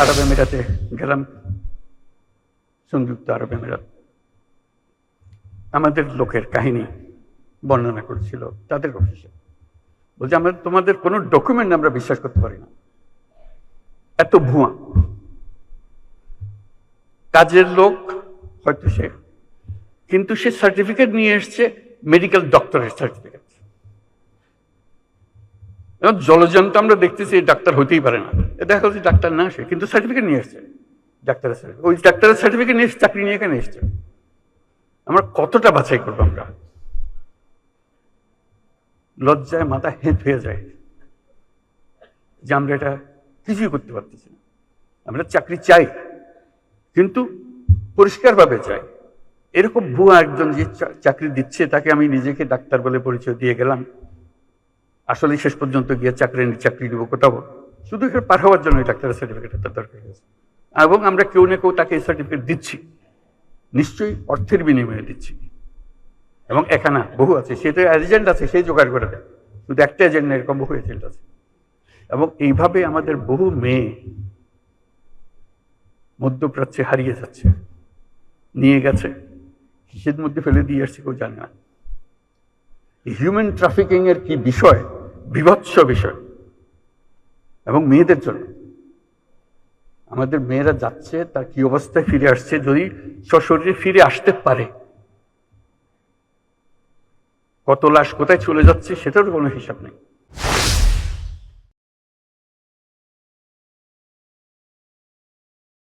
আরব আমিরাতে গেলাম, সংযুক্ত আরব আমিরাত আমাদের লোকের কাহিনী বর্ণনা করছিল তাদের অফিসে। বলছে, আমরা, তোমাদের কোনো ডকুমেন্ট আমরা বিশ্বাস করতে পারি না। এত ভুয়া। কাজের লোক হয়তো সে, কিন্তু সে সার্টিফিকেট নিয়ে এসছে মেডিকেল ডক্টরের সার্টিফিকেট জলজন তো আমরা দেখতেছি ডাক্তার হতেই পারে না। দেখা যাচ্ছে ডাক্তার না সে কিন্তু সার্টিফিকেট নিয়ে এসছে ডাক্তারের সার্টিফিকেট ওই ডাক্তারের সার্টিফিকেট নিয়ে এসে চাকরি নিয়ে এখানে এসছে। আমরা কতটা বাছাই করব আমরা? লজ্জায় মাথা হেঁট হয়ে যায়। যে আমরা এটা কিছুই করতে পারতেছি না। আমরা চাকরি চাই কিন্তু পরিষ্কারভাবে চাই। এরকম ভুয়া একজন যে চাকরি দিচ্ছে তাকে আমি নিজেকে ডাক্তার বলে পরিচয় দিয়ে গেলাম। আসলে শেষ পর্যন্ত গিয়ে চাকরি চাকরি দিব কোথাও? শুধু এখানে পার হওয়ার জন্য ডাক্তারের সার্টিফিকেট তার দরকার হয়েছে। এবং আমরা কেউ না কেউ তাকে এই সার্টিফিকেট দিচ্ছি। নিশ্চয়ই অর্থের বিনিময়ে দিচ্ছি। এবং এখানে বহু আছে, সে তো এজেন্ট আছে সেই জোগাড় করে দেয়। শুধু একটা এজেন্ট এরকম বহু এজেন্ট আছে। এবং এইভাবে আমাদের বহু মেয়ে মধ্যপ্রাচ্যে হারিয়ে যাচ্ছে। নিয়ে গেছে কিসের মধ্যে ফেলে দিয়ে আসছে, কেউ জানে না। হিউম্যান ট্রাফিকিং এর কি বিষয়? বিভৎস বিষয়। এবং মেয়েদের জন্য। আমাদের মেয়েরা যাচ্ছে, তার কি অবস্থায় ফিরে আসছে, যদি সশরীরে ফিরে আসতে পারে। কত লাশ কোথায় চলে যাচ্ছে সেটারও কোনো হিসাব নেই।